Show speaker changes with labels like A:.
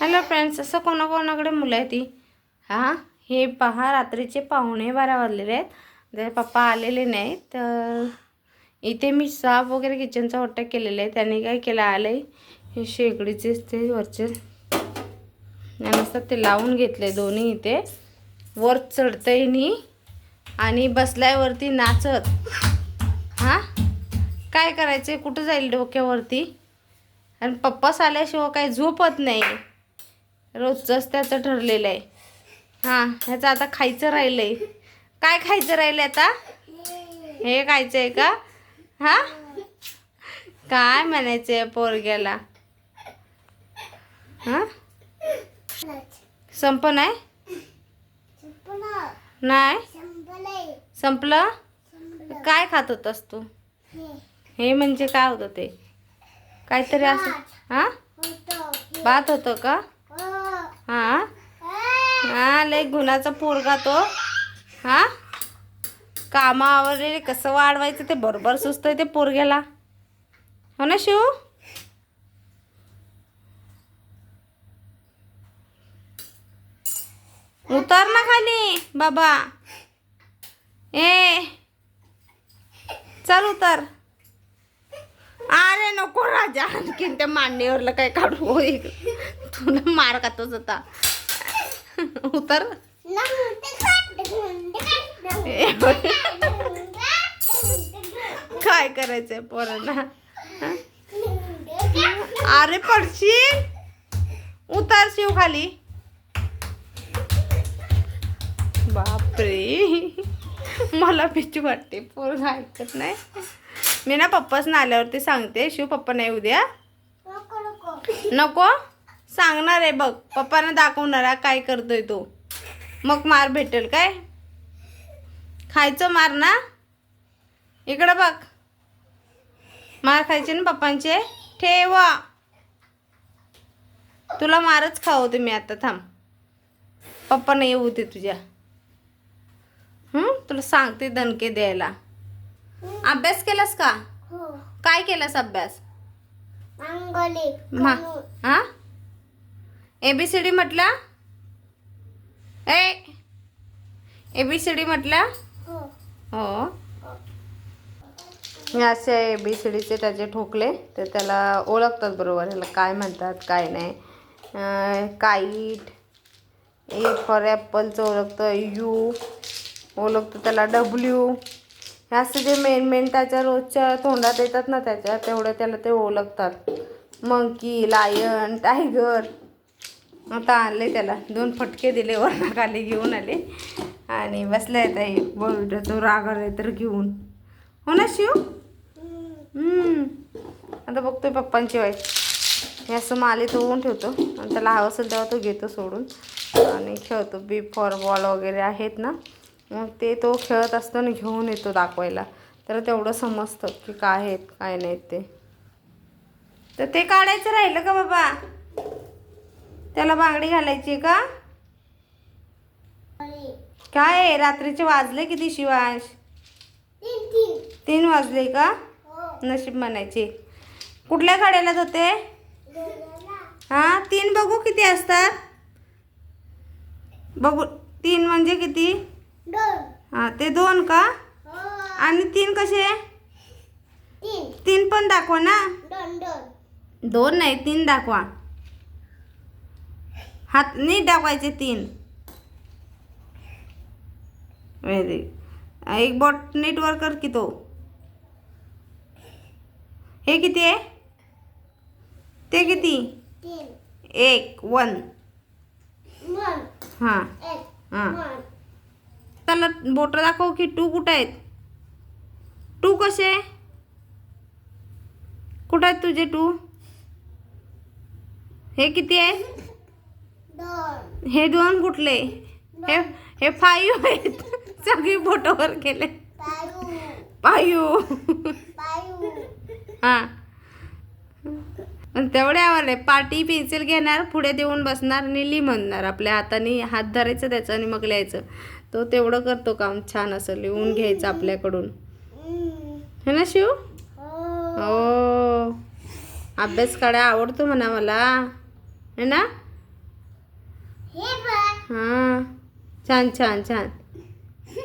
A: Hello friends असं कोणाकोणाकडे मुलं आहे ती हां हे पहा रात्रीचे पाहुणे बारा वाजलेले आहेत. जर पप्पा आलेले नाही तर इथे मी साफ वगैरे किचनचा वट्टा केलेला आहे. त्यांनी काय केलं आलं आहे हे शेगडीचे ते वरचे. नसतात ते लावून घेतले दोन्ही इथे. वर चढतंय नी आणि बसल्यावरती नाचत. हां? काय करायचं कुठं जाईल डोक्यावरती? आणि पप्पाच आल्याशिवाय काही झोपत नाही. रोजचंच त्याचं ठरलेलं आहे. हां ह्याचं आता खायचं राहिलं आहे काय खायचं राहिलं आता? हे खायचं आहे का? हां? काय म्हणायचं आहे पोरग्याला? हां? संप नाही? नाही? संपलं? काय खात होतास तू? हे म्हणजे काय होतं ते? काहीतरी असं हां? भात होतं का? हां? हां लय गुणाचा पोरगा तो. हां? कामावर कसं वाढवायचं ते बरोबर सुचतंय ते पोरग्याला. हो ना शिव? उतर ना खाली बाबा. ए. चल उतर. अरे नको राजा आणखीन त्या मांडीवरला काय काढू? मार खातोच होता उतर. काय करायचंय पोरांना? अरे पडशील उतर शिव खाली. बापरे. मला भीती वाटते पोरं ऐकत नाही. मी ना पप्पाच आल्यावरती सांगते शिव पप्पा नाही उद्या नको? सांगणार आहे बघ. पप्पानं दाखवणार आहे काय करतोय तो. मग मार भेटेल काय? खायचं मार ना. इकडं बघ. मार खायचे ना पप्पांचे? ठेवा. तुला मारच खावते मी आता थांब. पप्पा नाही येऊ दे तुझ्या. हं? तुला सांगते दणके द्यायला. अभ्यास केलास का? काय केलास अभ्यास? मा हा? एबीसीडी म्हटलं? ए एबीसीडी म्हटलं? हो. हे. असे एबीसीडीचे त्याचे ठोकले तर त्याला ओळखतात बरोबर ह्याला काय म्हणतात काय नाही. काईट ए फॉर ॲपलचं ओळखतं यू ओळखतं त्याला डब्ल्यू. हे असं जे मेन मेन त्याच्या रोजच्या तोंडात येतात ना त्याच्या तेवढं त्याला ते ओळखतात. Monkey lion tiger. आता आणले त्याला. दोन फटके दिले वरना खाली घेऊन आले. आणि बसल्या येत आहे बोलतो तो रागाला तर घेऊन. हो ना शिव? आता बघतोय पप्पांची वाईट हे असं माले तो होऊन ठेवतो. आणि त्याला हवं असेल तेव्हा तो घेतो सोडून. आणि खेळतो. बी फॉर बॉल वगैरे आहेत ना. मग ते तो खेळत असतो आणि घेऊन येतो दाखवायला. तर तेवढं समजतं की काय आहेत काय नाहीत ते. तर ते काढायचं राहिलं का बाबा? त्याला बांगडी घालायची का? काय? रात्रीचे वाजले किती शिवांश? तीन वाजले का? नशीब म्हणायचे. कुठल्या गाड्याला होते हा तीन बघू किती असतात? बघू तीन म्हणजे किती? हा ते दोन का? आणि तीन कसे? तीन. पण दाखवा ना. दोन नाही तीन दाखवा. हात नीट दाखवायचे तीन. व्हेरी एक बोट नीट वर कर की तो. हे किती आहे? ते किती? एक वन. हां. हां. त्याला बोट दाखव की टू कुठं आहेत? टू कसे कुठं आहेत तुझे टू हे किती आहे? हे दोन कुठले? हे हे फाईव्ह आहेत. सगळी बोटवर गेले पायू. हां. तेवढे आवडले पाटी पेन्सिल घेणार पुढे देऊन बसणार आणि म्हणणार. आपल्या हाताने हात धरायचं त्याचं आणि मग लिहायचं. तो तेवढं करतो काम. छान असं लिहून घ्यायचं आपल्याकडून. है ना शिव? हो. अभ्यास काढा आवडतो म्हणा मला. है ना? हां छान छान छान